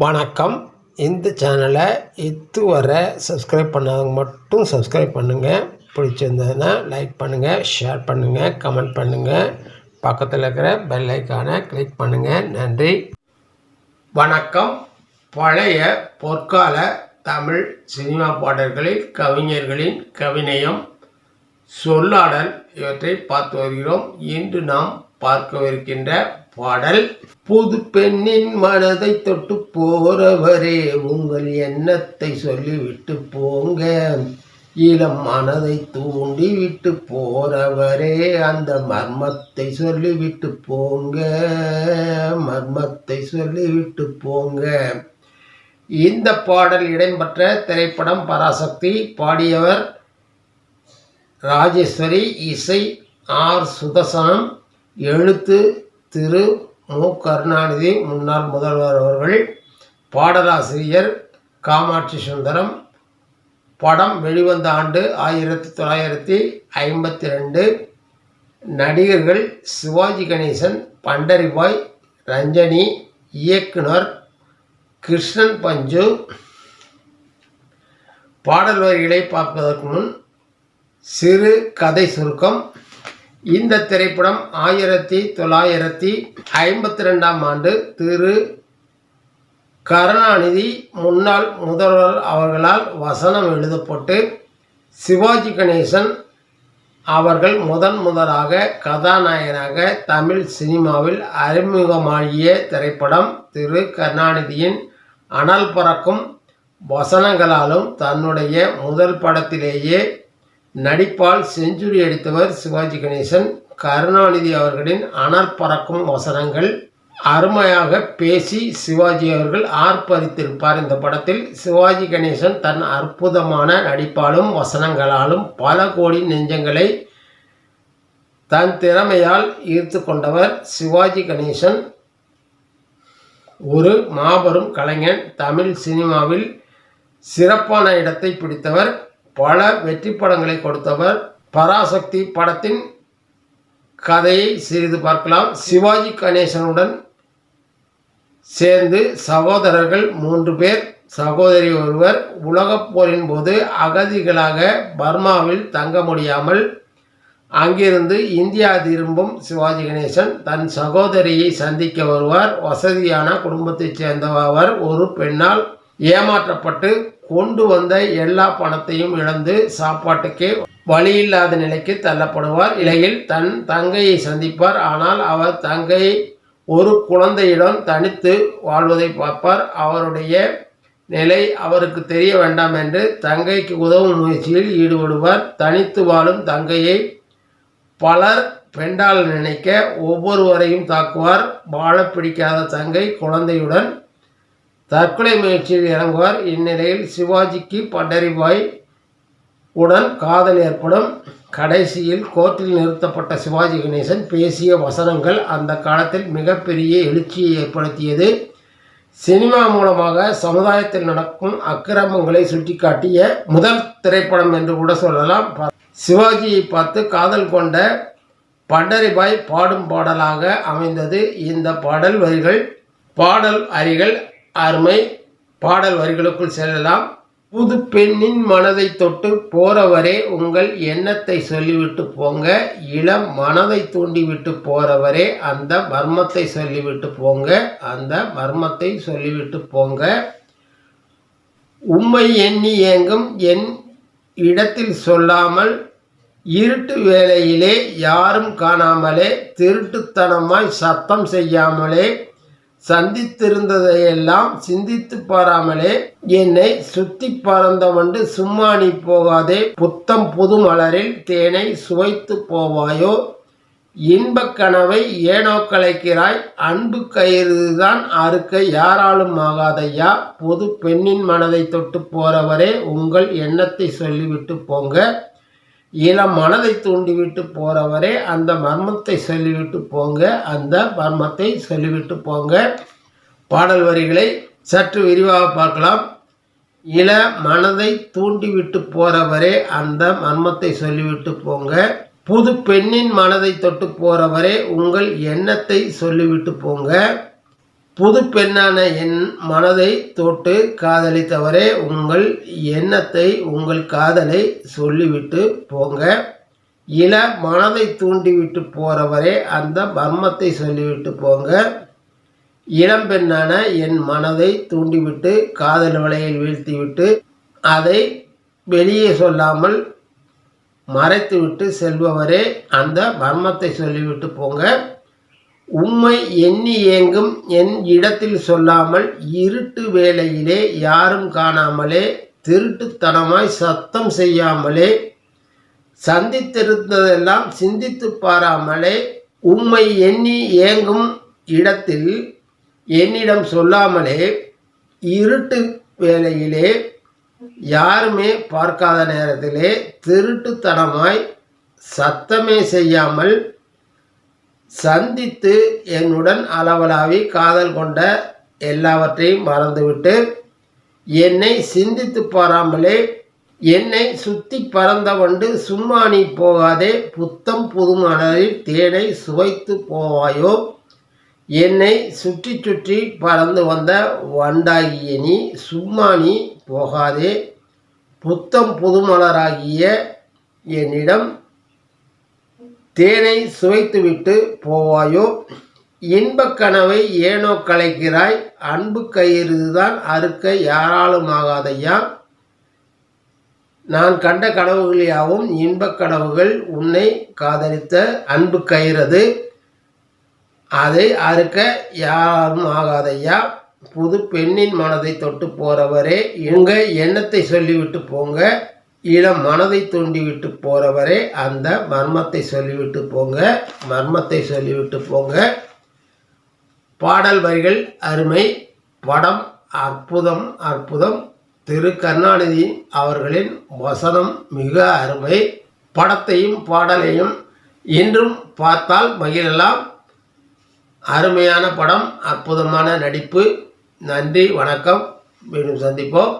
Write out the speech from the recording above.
வணக்கம். இந்த சேனலை இதுவரை சப்ஸ்கிரைப் பண்ணாதவங்க மட்டும் சப்ஸ்கிரைப் பண்ணுங்கள் பிடிச்சிருந்ததுன்னா லைக் பண்ணுங்கள் ஷேர் பண்ணுங்கள் கமெண்ட் பண்ணுங்கள் பக்கத்தில் இருக்கிற பெல் ஐக்கானை கிளிக் பண்ணுங்கள் நன்றி. வணக்கம். பழைய பொற்கால தமிழ் சினிமா பாடல்களில் கவிஞர்களின் கவிநயம் சொல்லாடல் இவற்றை பார்த்து வருகிறோம். இன்று நாம் பார்க்கவிருக்கின்ற பாடல் புது பெண்ணின் மனதை தொட்டு போறவரே உங்கள் எண்ணத்தை சொல்லிவிட்டு போங்க. இளம் மனதை தூண்டி விட்டு போறவரே அந்த மர்மத்தை சொல்லிவிட்டு போங்க. மர்மத்தை சொல்லிவிட்டு போங்க. இந்த பாடல் இடம்பெற்ற திரைப்படம் பராசக்தி. பாடியவர் ராஜேஸ்வரி இசை ஆர். சுதர்சனம். எழுத்து திரு மு. கருணாநிதி முன்னாள் முதல்வர் அவர்கள் பாடலாசிரியர் காமாட்சி சுந்தரம் படம் வெளிவந்த ஆண்டு ஆயிரத்தி தொள்ளாயிரத்தி ஐம்பத்தி ரெண்டு நடிகர்கள் சிவாஜி கணேசன் பண்டரிபாய் ரஞ்சனி இயக்குனர் கிருஷ்ணன் பஞ்சு. பாடல் வரிகளை பார்ப்பதற்கு முன் சிறு கதை சுருக்கம். இந்த திரைப்படம் ஆயிரத்தி தொள்ளாயிரத்தி ஐம்பத்தி ரெண்டாம் ஆண்டு திரு. கருணாநிதி முன்னாள் முதல்வர் அவர்களால் வசனம் எழுதப்பட்டு சிவாஜி கணேசன் அவர்கள் முதன் முதலாக கதாநாயகனாக தமிழ் சினிமாவில் அறிமுகமாகிய திரைப்படம் திரு. கருணாநிதியின் அனல் பறக்கும் வசனங்களாலும் தன்னுடைய முதல் படத்திலேயே நடிப்பால் செஞ்சுரி அடித்தவர் சிவாஜி கணேசன் கருணாநிதி அவர்களின் அனற்பறக்கும் வசனங்கள் அருமையாக பேசி சிவாஜி அவர்கள் ஆர்ப்பரித்திருப்பார். இந்த படத்தில் சிவாஜி கணேசன் தன் அற்புதமான நடிப்பாலும் வசனங்களாலும் பல கோடி நெஞ்சங்களை தன் திறமையால் ஈர்த்து கொண்டவர் சிவாஜி கணேசன். ஒரு மாபெரும் கலைஞன் தமிழ் சினிமாவில் சிறப்பான இடத்தை பிடித்தவர். பல வெற்றி படங்களை கொடுத்தவர் பராசக்தி படத்தின் கதையை சிறிது பார்க்கலாம். சிவாஜி கணேசனுடன் சேர்ந்து சகோதரர்கள் மூன்று பேர் சகோதரி ஒருவர் உலகப் போரின் போது அகதிகளாக பர்மாவில் தங்க முடியாமல் அங்கிருந்து இந்தியா திரும்பும் சிவாஜி கணேசன் தன் சகோதரியை சந்திக்க வருவார். வசதியான குடும்பத்தைச் சேர்ந்தவர் ஒரு பெண்ணால் ஏமாற்றப்பட்டு கொண்டு வந்த எல்லா பணத்தையும் இழந்து சாப்பாட்டுக்கே வழியில்லாத நிலைக்கு தள்ளப்படுவார். இலையில் தன் தங்கையை சந்திப்பார். ஆனால் அவர் தங்கை ஒரு குழந்தையிடம் தனித்து வாழ்வதை பார்ப்பார். அவருடைய நிலை அவருக்கு தெரிய வேண்டாம் என்று தங்கைக்கு உதவும் முயற்சியில் ஈடுபடுவார். தனித்து வாழும் தங்கையை பலர் பெண்டால் நினைக்க ஒவ்வொருவரையும் தாக்குவார். வாழ பிடிக்காத தங்கை குழந்தையுடன் தற்கொலை முயற்சியில் இறங்குவார். இந்நிலையில் சிவாஜிக்கு பண்டரிபாய் உடன் காதல் ஏற்படும். கடைசியில் கோர்ட்டில் நிறுத்தப்பட்ட சிவாஜி கணேசன் பேசிய வசனங்கள் அந்த காலத்தில் மிகப்பெரிய எழுச்சியை ஏற்படுத்தியது. சினிமா மூலமாக சமுதாயத்தில் நடக்கும் அக்கிரமங்களை சுட்டிக்காட்டிய முதல் திரைப்படம் என்று கூட சொல்லலாம். சிவாஜியை பார்த்து காதல் கொண்ட பண்டரிபாய் பாடும் பாடலாக அமைந்தது. இந்த பாடல் வரிகள் பாடல் அரிகள் அருமை பாடல் வரிகளுக்குள் செல்லலாம். புது பெண்ணின் மனதை தொட்டு போறவரே உங்கள் எண்ணத்தை சொல்லிவிட்டு போங்க. இளம் மனதை தூண்டிவிட்டு போறவரே அந்த மர்மத்தை சொல்லிவிட்டு போங்க. அந்த மர்மத்தை சொல்லிவிட்டு போங்க. உம்மை எண்ணி ஏங்கும் என் இடத்தில் சொல்லாமல் இருட்டு வேளையிலே யாரும் காணாமலே திருட்டுத்தனமாய் சத்தம் செய்யாமலே சந்தித்திருந்ததையெல்லாம் சிந்தித்து பாராமலே என்னை சுத்தி பறந்தவண்டு சும்மா நீ போகாதே. புத்தம் புது மலரில் தேனை சுவைத்து போவாயோ? இன்பக் கனவை ஏனோ கலைக்கிறாய்? அன்பு கயிறுதான் அறுக்க யாராலும் ஆகாதையா? பொது பெண்ணின் மனதை தொட்டு போறவரே உங்கள் எண்ணத்தை சொல்லிவிட்டு போங்க. இளம் மனதை தூண்டிவிட்டு போகிறவரே அந்த மர்மத்தை சொல்லிவிட்டு போங்க. அந்த மர்மத்தை சொல்லிவிட்டு போங்க. பாடல் வரிகளை சற்று விரிவாக பார்க்கலாம். இள மனதை தூண்டிவிட்டு போகிறவரே அந்த மர்மத்தை சொல்லிவிட்டு போங்க. புது பெண்ணின் மனதை தொட்டு போகிறவரே உங்கள் எண்ணத்தை சொல்லிவிட்டு போங்க. புது பெண்ணான என் மனதை தொட்டு காதலித்தவரே உங்கள் எண்ணத்தை உங்கள் காதலை சொல்லிவிட்டு போங்க. இள மனதை தூண்டிவிட்டு போறவரே அந்த மர்மத்தை சொல்லிவிட்டு போங்க. இளம்பெண்ணான என் மனதை தூண்டிவிட்டு காதல் வலையில் வீழ்த்திவிட்டு அதை வெளியே சொல்லாமல் மறைத்துவிட்டு செல்பவரே அந்த மர்மத்தை சொல்லிவிட்டு போங்க. உம்மை எண்ணி ஏங்கும் என் இடத்தில் சொல்லாமல் இருட்டு வேளையிலே யாரும் காணாமலே திருட்டுத்தனமாய் சத்தம் செய்யாமலே சந்தித்திருந்ததெல்லாம் சிந்தித்து பாராமலே உம்மை எண்ணி ஏங்கும் இடத்தில் என்னிடம் சொல்லாமலே இருட்டு வேளையிலே யாருமே பார்க்காத நேரத்திலே திருட்டுத்தனமாய் சத்தமே செய்யாமல் சந்தித்து என்னுடன் அளவலாவி காதல் கொண்ட எல்லாவற்றையும் மறந்துவிட்டு என்னை சிந்தித்து பாராமலே என்னை சுத்தி பறந்த வண்டு சும்மா நீ போகாதே புத்தம் புதுமணலில் தேனை சுவைத்து போவாயோ? என்னை சுற்றி சுற்றி பறந்து வந்த வண்டாகிய நீ சும்மா நீ போகாதே புத்தம் புதுமலராகிய என்னிடம் தேனை சுவைத்துவிட்டு போவாயோ? இன்பக் கனவை ஏனோ கலைக்கிறாய்? அன்பு கயிறுதான் அறுக்க யாராலும் ஆகாதையா நான் கண்ட கனவுகள் யாவும் இன்பக் கனவுகள் உன்னை காதலித்த அன்பு கயிறது. அதை அறுக்க யாரும் ஆகாதையா புது பெண்ணின் மனதை தொட்டு போறவரே உங்க எண்ணத்தை சொல்லிவிட்டு போங்க. இளம் மனதை தூண்டிவிட்டு போகிறவரே அந்த மர்மத்தை சொல்லிவிட்டு போங்க மர்மத்தை சொல்லிவிட்டு போங்க. பாடல் வரிகள் அருமை படம் அற்புதம் அற்புதம். திரு கருணாநிதி அவர்களின் வசனம் மிக அருமை. படத்தையும் பாடலையும் இன்றும் பார்த்தால் மகிழலாம். அருமையான படம் அற்புதமான நடிப்பு. நன்றி வணக்கம். மீண்டும் சந்திப்போம்.